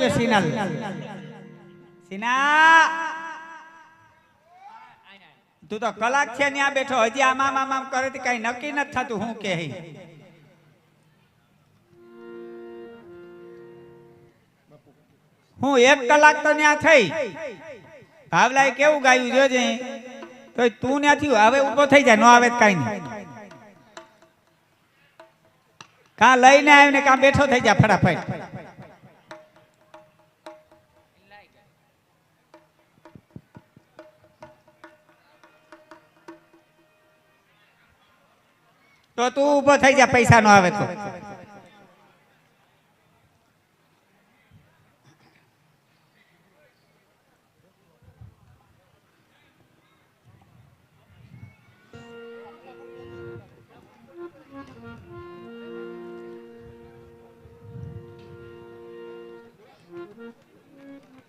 ગયો સિનાલ? સિના તું તો કલાક છે ત્યાં બેઠો. હજી આમ આમ આમ આમ કરે કઈ નક્કી નથી થતું, હું કે હું. એક કલાક તો ત્યાં થઈ. ભાવલાએ કેવું ગાયું જોજે તો તું ત્યાંથી હવે ઊભો થઈ જાય, નો આવે કઈ નહીં. કાં લઈને આવ્યો ને કાં બેઠો થઈ જાય ફટાફટ. તો તું ઊભો થઈ જા, પૈસા નો આવે તો.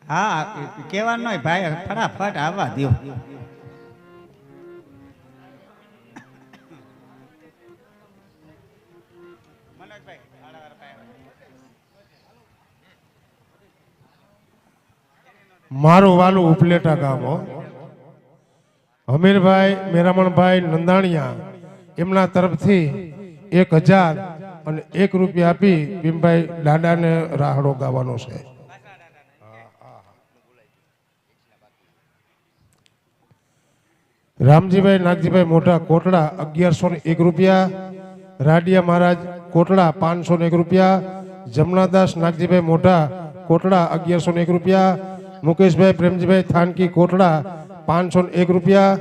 હા નહીં ભાઈ, ફટાફટ આવવા દો મારું વાલું ઉપલેટા ગામ હમીરભાઈ મેરામણભાઈ, નંદાણીયા, એમના તરફથી એક હજાર અને એક રૂપિયા આપી ભીમભાઈ દાદાને રાહડો ગાવાનો છે. રામજીભાઈ, નાગજીભાઈ મોટા કોટડા અગિયારસો ને એક રૂપિયા, રાડિયા મહારાજ કોટડા પાંચસો ને એક રૂપિયા, જમનાદાસ, નાગજીભાઈ મોટા કોટડા અગિયારસો ને એક રૂપિયા મુકેશભાઈ, પ્રેમજીભાઈ થાનકી કોટડા, પાંચસો એક રૂપિયા.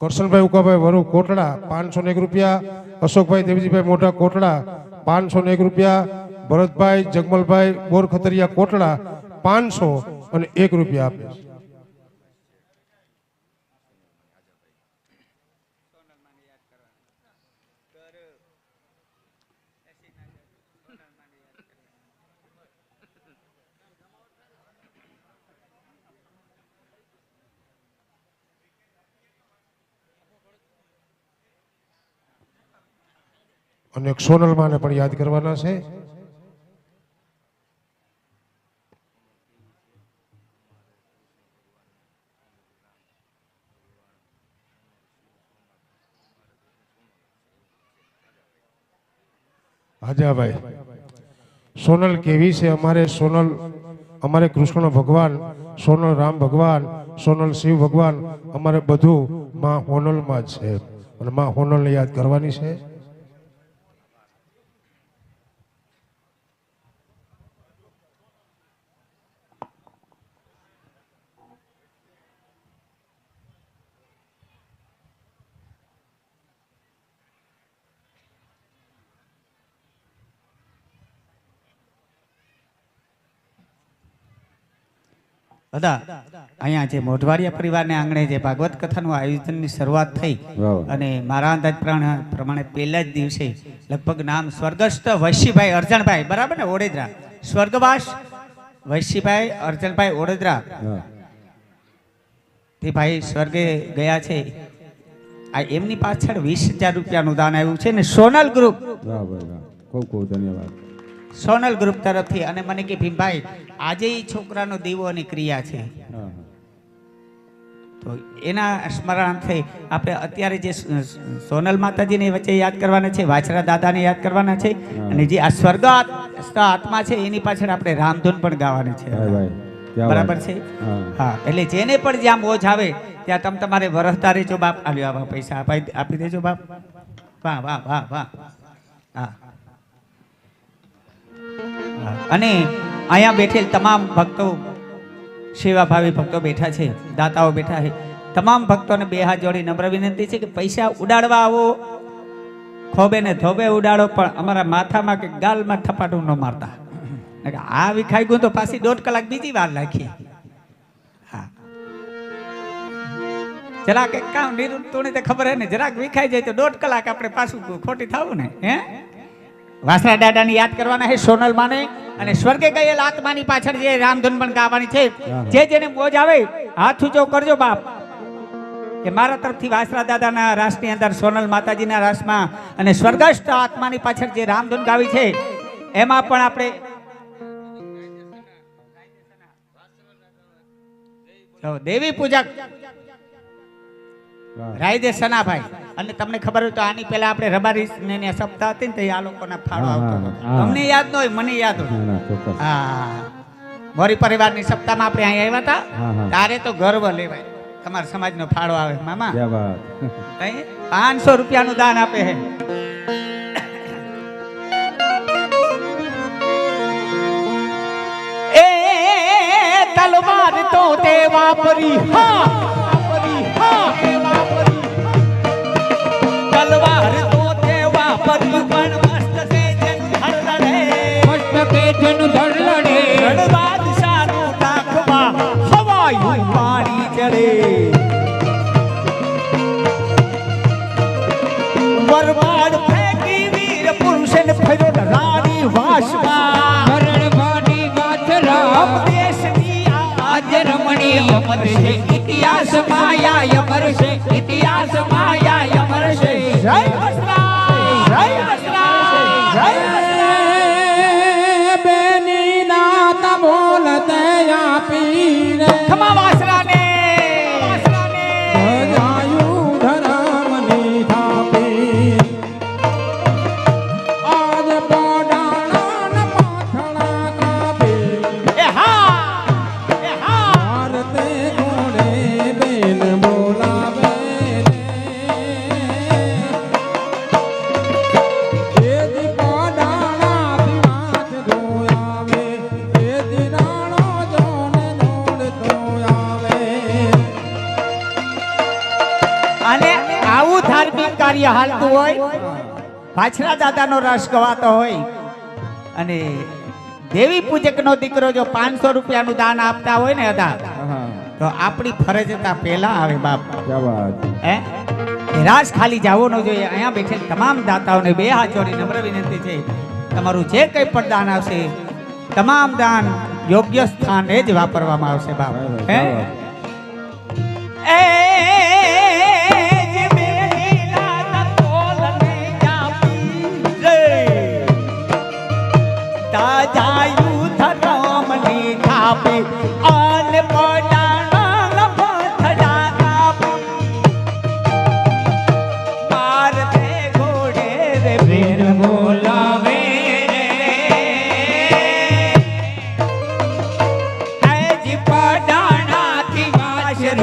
કરશનભાઈ ઉકાભાઈ વરુ કોટડા, પાંચસો એક રૂપિયા. અશોકભાઈ દેવજીભાઈ મોટા કોટડા, પાંચસો એક રૂપિયા. ભરતભાઈ જગમલભાઈ બોરખતરિયા કોટડા, પાંચસો અને એક રૂપિયા આપે છે. અને એક સોનલમાને પણ યાદ કરવાના છે. હાજાભાઈ, સોનલ કેવી છે? અમારે સોનલ, અમારે કૃષ્ણ ભગવાન, સોનલ રામ ભગવાન, સોનલ શિવ ભગવાન, અમારે બધું માં હોનલમાં જ છે. અને માં હોનલને યાદ કરવાની છે. બધા અહીંયા જે મોઢવાડિયા પરિવારને આંગણે જે ભાગવત કથાનું આયોજનની શરૂઆત થઈ અને મારા અંદાજ પ્રમાણે પહેલા જ દિવસે લગભગ નામ સ્વર્ગસ્થ વૈશીભાઈ અર્જણભાઈ બરાબર ને? ઓડેદરા. સ્વર્ગવાસ વૈશીભાઈ અર્જણભાઈ ઓડેદરા. તે ભાઈ સ્વર્ગે ગયા છે. આ એમની પાછળ વીસ હજાર રૂપિયાનું દાન આવ્યું છે ને સોનલ ગ્રુપ. ખૂબ ખૂબ ધન્યવાદ. સોનલ ગ્રુપ તરફથી અને મને કે ભીમભાઈ આજે એ છોકરાનો દીવોની ક્રિયા છે. તો એના સ્મરણાર્થે આપણે અત્યારે જે સોનલ માતાજીને વચ્ચે યાદ કરવાના છે વાછરા દાદાને યાદ કરવાના છે અને જે આ સ્વર્ગ આત્મા છે એની પાછળ આપણે રામધૂન પણ ગાવાની છે. બરાબર છે? હા. એટલે જેને પણ જ્યાં મોજ આવે ત્યાં તમે તમારે વરસતા રહેજો બાપ. આલ્યો આવા પૈસા આપી દેજો બાપ. વાહ વાહ વાહ વાહ. હા. અને અહીંયા બેઠેલ તમામ ભક્તો, સેવાભાવી ભક્તો બેઠા છે, દાતાઓ બેઠા છે. તમામ ભક્તોને બે હાથ જોડી નમ્ર વિનંતી છે કે પૈસા ઉડાડવા આવો. ખોબે ને ધોબે ઉડાડો, પણ અમારા માથામાં કે ગાલમાં થપાટું ન મારતા. આ વિખાઈ ગયું તો પાછી દોઢ કલાક બીજી વાર રાખી હા. જરાક એક કામ નિરૂપ તો ખબર હે ને, જરાક વિખાઈ જાય તો દોઢ કલાક આપણે પાછું ખોટી થવું ને, હે? વાસરા દાદાને યાદ કરવાના છે સોનલ માને. અને સ્વર્ગે ગયેલ આત્માની પાછળ જે રામધૂન પણ ગાવાની છે જે જેને મોજ આવે હાથ ઊંચો કરજો બાપ. કે મારા તરફથી વાસરા દાદાના રાસની અંદર સોનલ માતાજીના રાસમાં અને સ્વર્ગસ્થ આત્માની પાછળ જે રામધૂન ગાવી છે એમાં પણ આપણે દેવી પૂજક. રાયદે સનાભાઈ અને તમને ખબર હોય તો આની પહેલા આપણે રબારી સપ્તાહ હતી ને તો આ લોકોના ફાળો આવતો હા, હતો. હા. તમને યાદ ન હોય મને યાદ હોય. હા. મોરી પરિવારની સપ્તાહમાં આપણે અહીં આવ્યા હા, હા. હતા તારે તો ગર્વ લેવાય. તમારા સમાજનો ફાળો આવે મામા. પાંચસો રૂપિયાનું દાન આપે છે. તલવાર તો તે વાપરી. હા. જન ધરલડે. રણબાદ શાનું નાખવા હવાયું પાણી ચડે. વરવાડ ફેંકી વીર પુરુષને ફર્યો રાણી વાસમાં. મરણ ભાડી વાછરા અપદેશની આ આજ રમણી અમર છે. ઇતિહાસ માયા અમર છે. ઇતિહાસ માયા પાછલા દાદાનો રસ ગવાતો હોય. અને દેવી પૂજકનો દીકરો જો પાંચસો રૂપિયાનું દાન આપતા હોય ને અદા તો આપણી ફરજતા પહેલા આવે બાપ. હે? રાસ ખાલી જાવો ન જોઈએ. અહીંયા બેઠેલ તમામ દાતાઓને બે હાથ જોડી નમ્ર વિનંતી છે. તમારું જે કંઈ પણ દાન આવશે તમામ દાન યોગ્ય સ્થાને જ વાપરવામાં આવશે બાપ. હે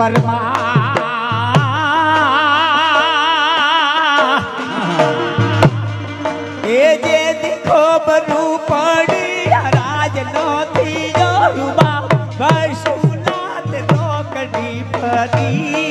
પરમા. એ જે દીખો બનું પડી રાજ નો થયો બસ સુનાત તો કઢી ફરી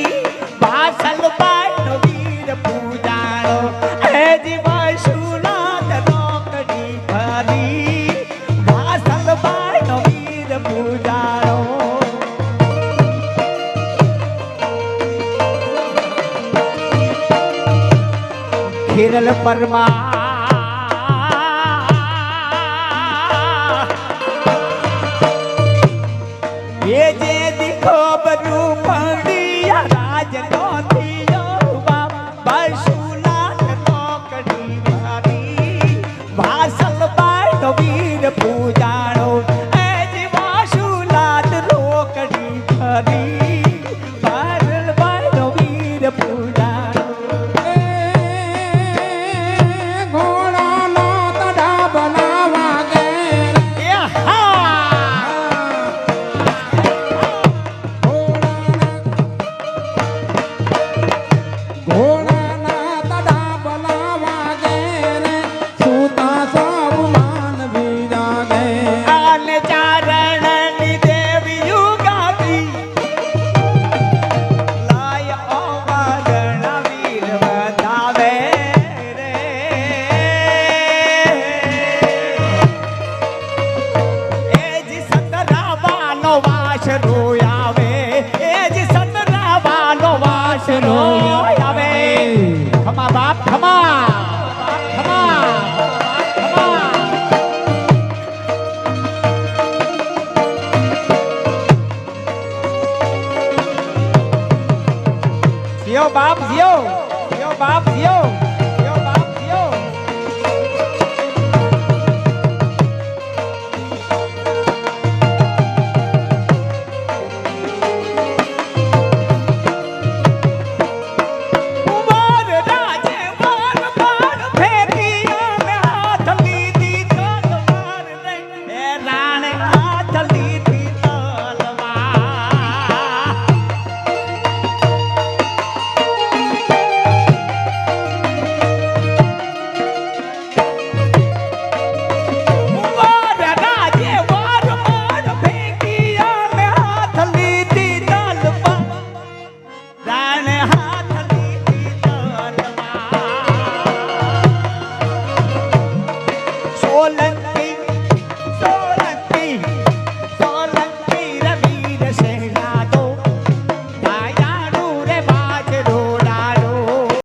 हिरल परमा आप थमा